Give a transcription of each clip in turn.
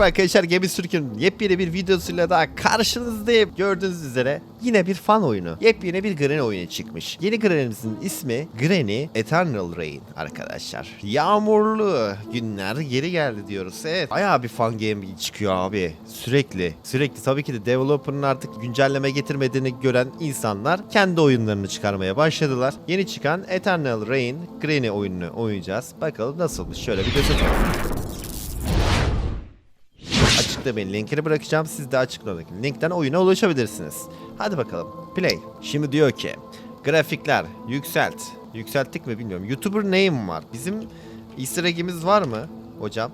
Merhaba arkadaşlar Gemi Sürkün yepyeni bir videosuyla daha karşınızdayım. Gördüğünüz üzere yine bir fan oyunu. Yepyeni bir Granny oyunu çıkmış. Yeni Granny'mizin ismi Granny Eternal Rain arkadaşlar. Yağmurlu günler geri geldi diyoruz. Evet bayağı bir fan game çıkıyor abi. Sürekli. Sürekli tabii ki de developer'ın artık güncelleme getirmediğini gören insanlar kendi oyunlarını çıkarmaya başladılar. Yeni çıkan Eternal Rain Granny oyununu oynayacağız. Bakalım nasılmış. Şöyle bir göz atalım. Açıklamayın linkini bırakacağım. Siz de açıklamadaki linkten oyuna ulaşabilirsiniz. Hadi bakalım. Play. Şimdi diyor ki grafikler yükselt. Yükselttik mi bilmiyorum. YouTuber name var. Bizim easter egg'imiz var mı hocam?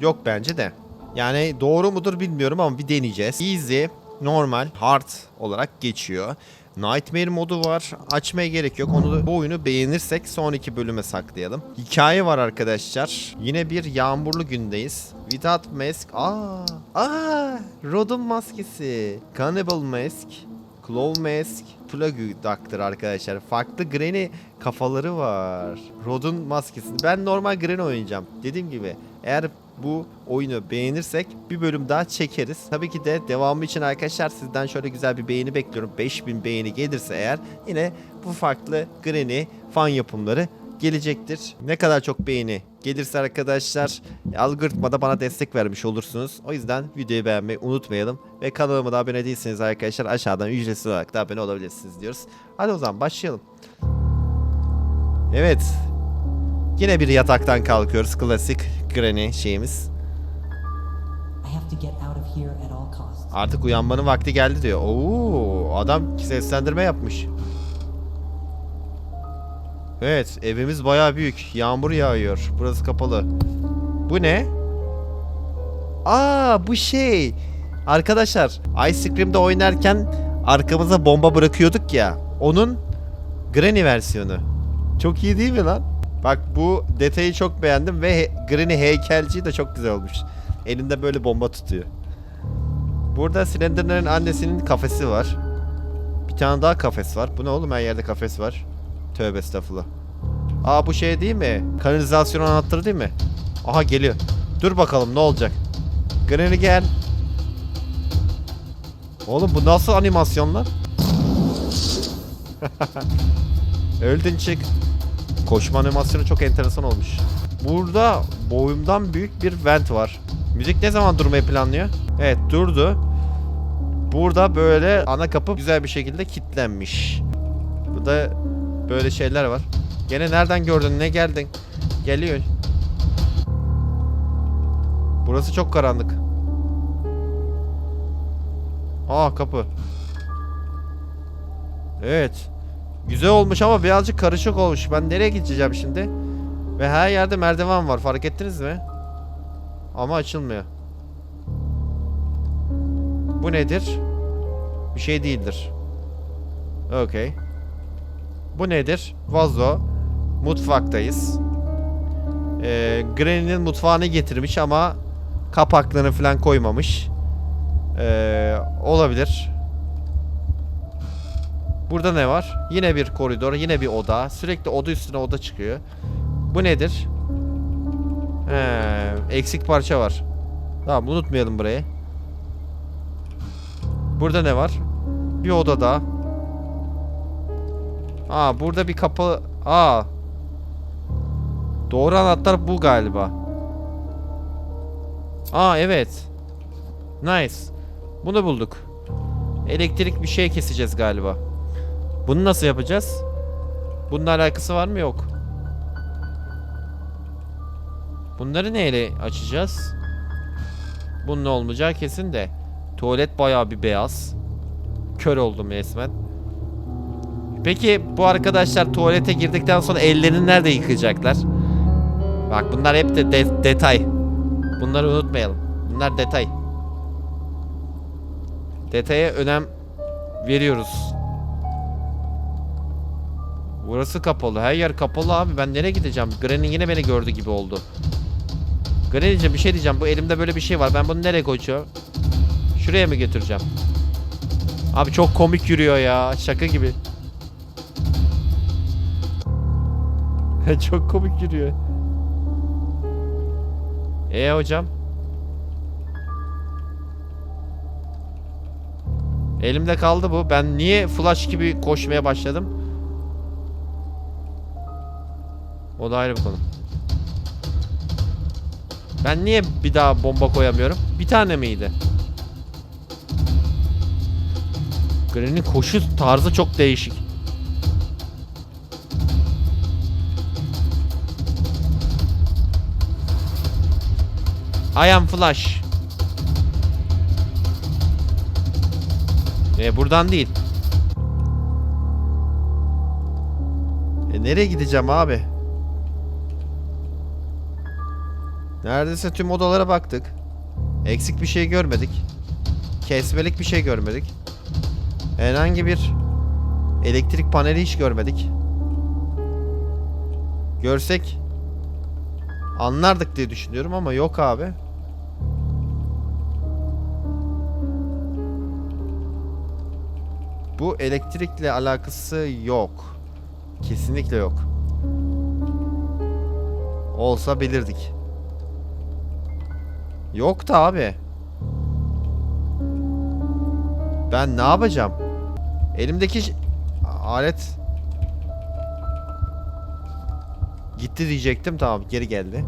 Yok bence de. Yani doğru mudur bilmiyorum ama bir deneyeceğiz. Easy, normal, hard olarak geçiyor. Nightmare modu var. Açmaya gerek yok. Onu da bu oyunu beğenirsek sonraki bölüme saklayalım. Hikaye var arkadaşlar. Yine bir yağmurlu gündeyiz. Without mask. Aa, aa, Rod'un maskesi. Cannibal mask. Claw Mask, Plague Doctor arkadaşlar. Farklı Granny kafaları var. Rod'un maskesi. Ben normal Granny oynayacağım. Dediğim gibi eğer bu oyunu beğenirsek bir bölüm daha çekeriz. Tabii ki de devamı için arkadaşlar sizden şöyle güzel bir beğeni bekliyorum. 5000 beğeni gelirse eğer yine bu farklı Granny fan yapımları gelecektir. Ne kadar çok beğeni gelirse arkadaşlar algoritmada bana destek vermiş olursunuz. O yüzden videoyu beğenmeyi unutmayalım. Ve kanalıma da abone değilseniz arkadaşlar aşağıdan ücretsiz olarak da abone olabilirsiniz diyoruz. Hadi o zaman başlayalım. Evet. Yine bir yataktan kalkıyoruz. Klasik Granny şeyimiz. Artık uyanmanın vakti geldi diyor. Oo, adam seslendirme yapmış. Evet, evimiz bayağı büyük. Yağmur yağıyor. Burası kapalı. Bu ne? Aa, bu şey. Arkadaşlar, Ice Cream'de oynarken arkamıza bomba bırakıyorduk ya. Onun Granny versiyonu. Çok iyi değil mi lan? Bak bu detayı çok beğendim ve he- Granny heykelciği de çok güzel olmuş. Elinde böyle bomba tutuyor. Burada Slenderman'ın annesinin kafesi var. Bir tane daha kafes var. Bu ne oğlum her yerde kafes var. Tövbe estağfurullah. Aa bu şey değil mi? Kanalizasyon anahtarı değil mi? Aha geliyor. Dur bakalım ne olacak. Granny gel. Oğlum bu nasıl animasyon lan? Öldün çık. Koşma animasyonu çok enteresan olmuş. Burada boyumdan büyük bir vent var. Müzik ne zaman durmayı planlıyor? Evet durdu. Burada böyle ana kapı güzel bir şekilde kilitlenmiş. Burada böyle şeyler var. Gene nereden gördün? Ne geldin? Geliyor. Burası çok karanlık. Aa kapı. Evet. Güzel olmuş ama birazcık karışık olmuş. Ben nereye gideceğim şimdi? Ve her yerde merdiven var. Fark ettiniz mi? Ama açılmıyor. Bu nedir? Bir şey değildir. Okey. Bu nedir? Vazo. Mutfaktayız. Ee, Granny'nin mutfağını getirmiş ama kapaklarını falan koymamış. Ee, olabilir. Burada ne var? Yine bir koridor, yine bir oda. Sürekli oda üstüne oda çıkıyor. Bu nedir? He, eksik parça var. Tamam unutmayalım burayı. Burada ne var? Bir oda daha. Aa burada bir kapı. Aa. Doğru anahtar bu galiba. Aa evet. Nice. Bunu bulduk. Elektrik bir şey keseceğiz galiba. Bunu nasıl yapacağız? Bununla alakası var mı? Yok. Bunları neyle açacağız? Bunun olmayacağı kesin de. Tuvalet bayağı bir beyaz. Kör oldum resmen. Peki bu arkadaşlar tuvalete girdikten sonra ellerini nerede yıkayacaklar? Bak bunlar hep de, de- detay. Bunları unutmayalım. Bunlar detay. Detaya önem veriyoruz. Burası kapalı. Her yer kapalı abi. Ben nereye gideceğim? Granny yine beni gördü gibi oldu. Granny'ciğim bir şey diyeceğim. Bu elimde böyle bir şey var. Ben bunu nereye koyacağım? Şuraya mı götüreceğim? Abi çok komik yürüyor ya. Şaka gibi. çok komik yürüyor. E hocam? Elimde kaldı bu. Ben niye flash gibi koşmaya başladım? O da ayrı bir konu. Ben niye bir daha bomba koyamıyorum? Bir tane miydi? Granny'nin koşu tarzı çok değişik. I am Flash. E buradan değil. E nereye gideceğim abi? Neredeyse tüm odalara baktık. Eksik bir şey görmedik. Kesmelik bir şey görmedik. Herhangi bir elektrik paneli hiç görmedik. Görsek anlardık diye düşünüyorum ama yok abi. Bu elektrikle alakası yok. Kesinlikle yok. Olsa bilirdik. Yok da abi. Ben ne yapacağım? Elimdeki alet gitti diyecektim tamam geri geldi.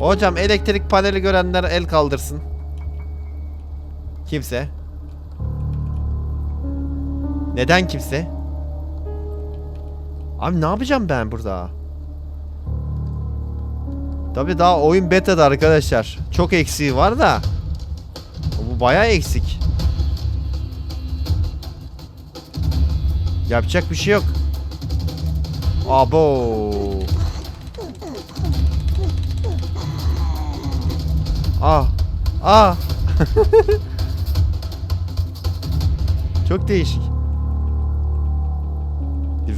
Hocam elektrik paneli görenler el kaldırsın. Kimse. Neden kimse? Abi ne yapacağım ben burada? Tabi daha oyun beta'da arkadaşlar. Çok eksiği var da. Bu bayağı eksik. Yapacak bir şey yok. Abo. Ah. Ah. Çok değişik.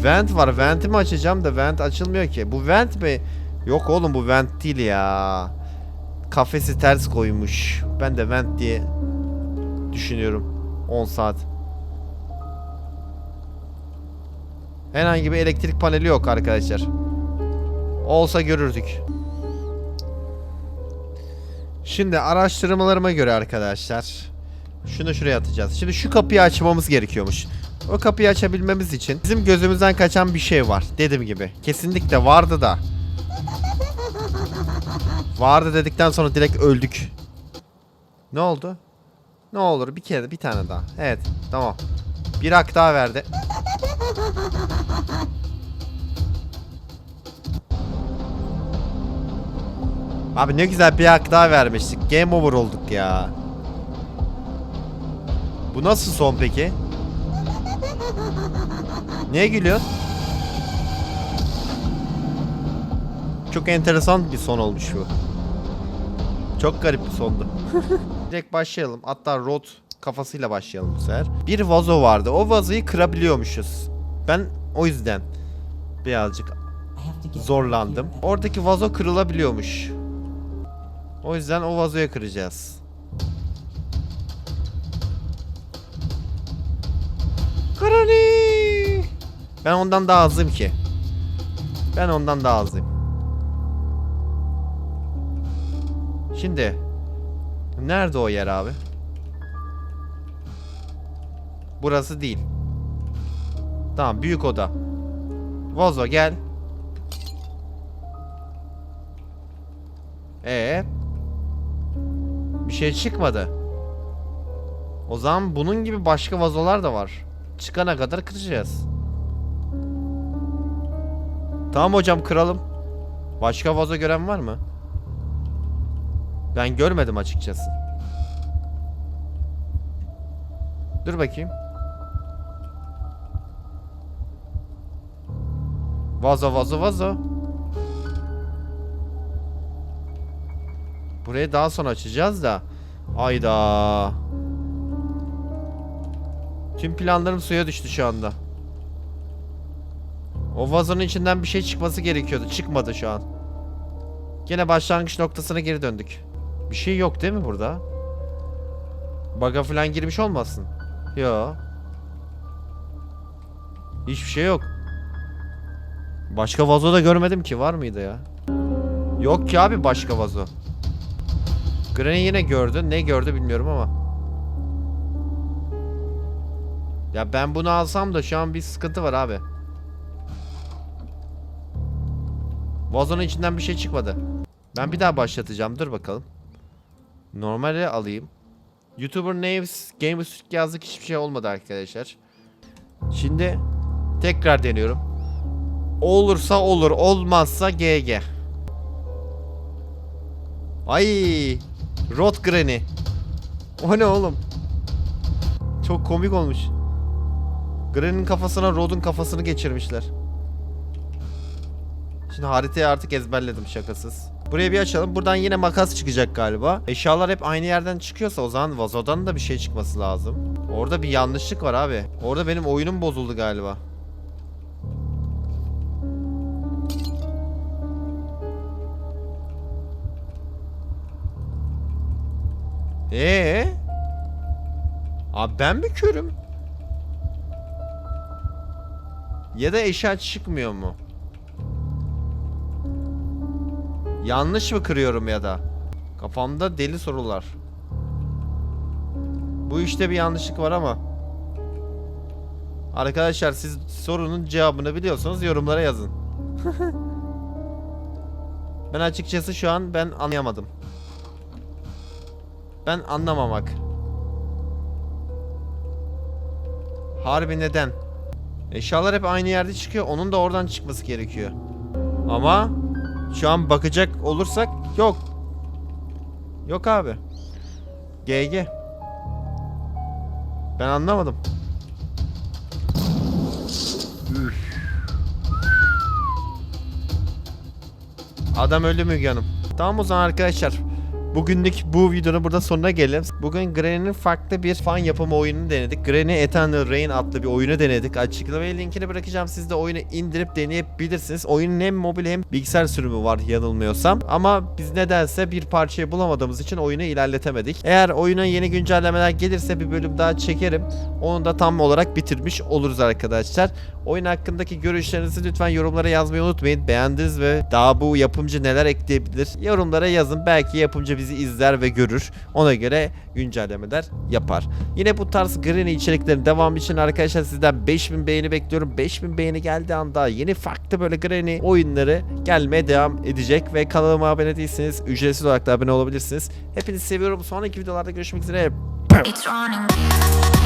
Vent var. Vent'i mi açacağım da vent açılmıyor ki. Bu vent mi? Yok oğlum bu vent değil ya. Kafesi ters koymuş. Ben de vent diye düşünüyorum. 10 saat. Herhangi bir elektrik paneli yok arkadaşlar. Olsa görürdük. Şimdi araştırmalarıma göre arkadaşlar şunu şuraya atacağız. Şimdi şu kapıyı açmamız gerekiyormuş. O kapıyı açabilmemiz için bizim gözümüzden kaçan bir şey var. Dediğim gibi. Kesinlikle vardı da. Vardı dedikten sonra direkt öldük. Ne oldu? Ne olur bir kere bir tane daha. Evet tamam. Bir hak daha verdi. Abi ne güzel bir hak daha vermiştik. Game over olduk ya. Bu nasıl son peki? Niye gülüyorsun? Çok enteresan bir son olmuş bu. Çok garip bir sondu. Direkt başlayalım. Hatta Rod kafasıyla başlayalım bu sefer. Bir vazo vardı. O vazoyu kırabiliyormuşuz. Ben o yüzden birazcık zorlandım. Oradaki vazo kırılabiliyormuş. O yüzden o vazoyu kıracağız. Karani! Ben ondan daha hızlıyım ki. Ben ondan daha hızlıyım. Şimdi nerede o yer abi? Burası değil. Tamam büyük oda. Vazo gel. Ee, bir şey çıkmadı. O zaman bunun gibi başka vazolar da var. Çıkana kadar kıracağız. Tamam hocam kıralım. Başka vazo gören var mı? Ben görmedim açıkçası. Dur bakayım. Vazo vazo vazo. Burayı daha sonra açacağız da. Ayda. Tüm planlarım suya düştü şu anda. O vazonun içinden bir şey çıkması gerekiyordu. Çıkmadı şu an. Gene başlangıç noktasına geri döndük. Bir şey yok değil mi burada? Baga falan girmiş olmasın? Yo. Hiçbir şey yok. Başka vazo da görmedim ki. Var mıydı ya? Yok ki abi başka vazo. Granny yine gördü. Ne gördü bilmiyorum ama. Ya ben bunu alsam da şu an bir sıkıntı var abi. Vazonun içinden bir şey çıkmadı. Ben bir daha başlatacağım. Dur bakalım. Normale alayım. YouTuber Names Games yazdık hiçbir şey olmadı arkadaşlar. Şimdi tekrar deniyorum. Olursa olur, olmazsa GG. Ay, Rot Granny. O ne oğlum? Çok komik olmuş. Granny'nin kafasına Rod'un kafasını geçirmişler. Şimdi haritayı artık ezberledim şakasız. Burayı bir açalım. Buradan yine makas çıkacak galiba. Eşyalar hep aynı yerden çıkıyorsa o zaman vazodan da bir şey çıkması lazım. Orada bir yanlışlık var abi. Orada benim oyunum bozuldu galiba. Ee? Abi ben mi körüm? Ya da eşya çıkmıyor mu? Yanlış mı kırıyorum ya da? Kafamda deli sorular. Bu işte bir yanlışlık var ama. Arkadaşlar siz sorunun cevabını biliyorsanız yorumlara yazın. ben açıkçası şu an ben anlayamadım. Ben anlamamak. Harbi neden? Eşyalar hep aynı yerde çıkıyor. Onun da oradan çıkması gerekiyor. Ama şu an bakacak olursak yok. Yok abi. GG. Ben anlamadım. Adam öldü Müge Hanım. Tamam o zaman arkadaşlar. Bugünlük bu videonun burada sonuna gelelim. Bugün Granny'nin farklı bir fan yapımı oyununu denedik. Granny Eternal Rain adlı bir oyunu denedik. Açıklamaya linkini bırakacağım. Siz de oyunu indirip deneyebilirsiniz. Oyunun hem mobil hem bilgisayar sürümü var yanılmıyorsam. Ama biz nedense bir parçayı bulamadığımız için oyunu ilerletemedik. Eğer oyuna yeni güncellemeler gelirse bir bölüm daha çekerim. Onu da tam olarak bitirmiş oluruz arkadaşlar. Oyun hakkındaki görüşlerinizi lütfen yorumlara yazmayı unutmayın. Beğendiniz ve daha bu yapımcı neler ekleyebilir? Yorumlara yazın. Belki yapımcı bizi izler ve görür. Ona göre güncellemeler yapar. Yine bu tarz Granny içeriklerin devamı için arkadaşlar sizden 5000 beğeni bekliyorum. 5000 beğeni geldiği anda yeni farklı böyle Granny oyunları gelmeye devam edecek ve kanalıma abone değilseniz ücretsiz olarak da abone olabilirsiniz. Hepinizi seviyorum. Sonraki videolarda görüşmek üzere. It's running.